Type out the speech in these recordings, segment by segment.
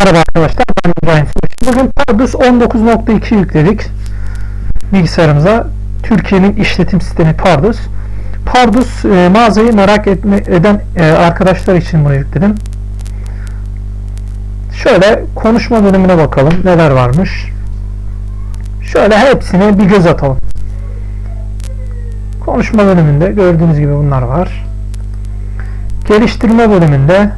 Merhaba arkadaşlar ben İbrahim Sürüş. Bugün Pardus 19.2 yükledik bilgisayarımıza. Türkiye'nin işletim sistemi Pardus. Pardus e, mağazayı merak etme, eden e, arkadaşlar için bunu yükledim. Şöyle konuşma bölümüne bakalım neler varmış. Şöyle hepsine bir göz atalım. Konuşma bölümünde gördüğünüz gibi bunlar var. Geliştirme bölümünde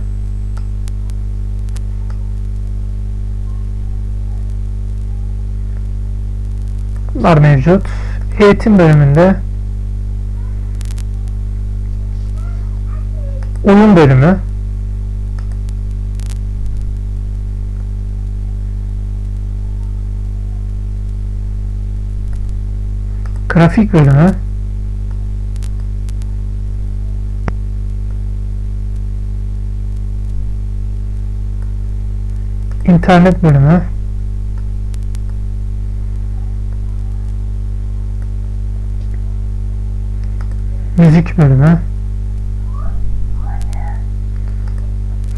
Bunlar mevcut. Eğitim bölümünde oyun bölümü. Grafik bölümü. İnternet bölümü müzik bölümü.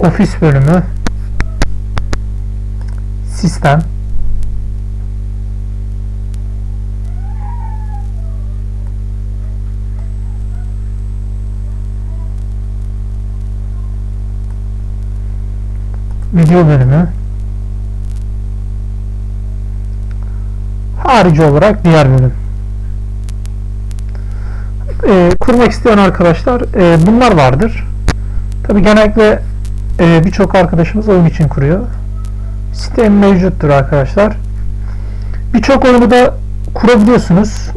Ofis bölümü. Sistem. Video bölümü. Harici olarak diğer bölüm e, kurmak isteyen arkadaşlar e, bunlar vardır. Tabi genellikle e, birçok arkadaşımız oyun için kuruyor. Sistem mevcuttur arkadaşlar. Birçok oyunu da kurabiliyorsunuz.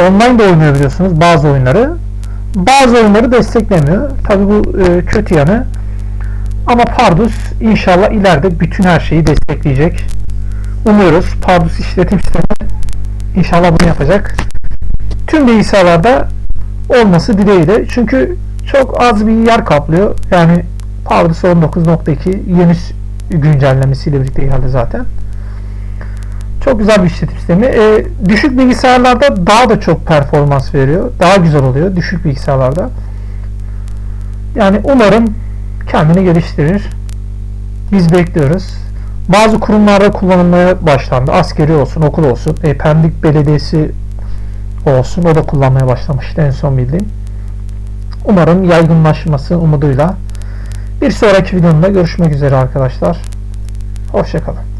Online de oynayabiliyorsunuz bazı oyunları. Bazı oyunları desteklemiyor. Tabi bu e, kötü yanı. Ama Pardus inşallah ileride bütün her şeyi destekleyecek. Umuyoruz. Pardus işletim sistemi inşallah bunu yapacak. Tüm bilgisayarlarda olması dileğiyle. Çünkü çok az bir yer kaplıyor. Yani Pardus 19.2 yeni güncellemesiyle birlikte geldi zaten. Çok güzel bir işletim sistemi. E, düşük bilgisayarlarda daha da çok performans veriyor. Daha güzel oluyor düşük bilgisayarlarda. Yani umarım kendini geliştirir. Biz bekliyoruz. Bazı kurumlarda kullanılmaya başlandı. Askeri olsun, okul olsun. E, Pendik Belediyesi olsun. O da kullanmaya başlamıştı en son bildiğim. Umarım yaygınlaşması umuduyla. Bir sonraki videomda görüşmek üzere arkadaşlar. Hoşçakalın.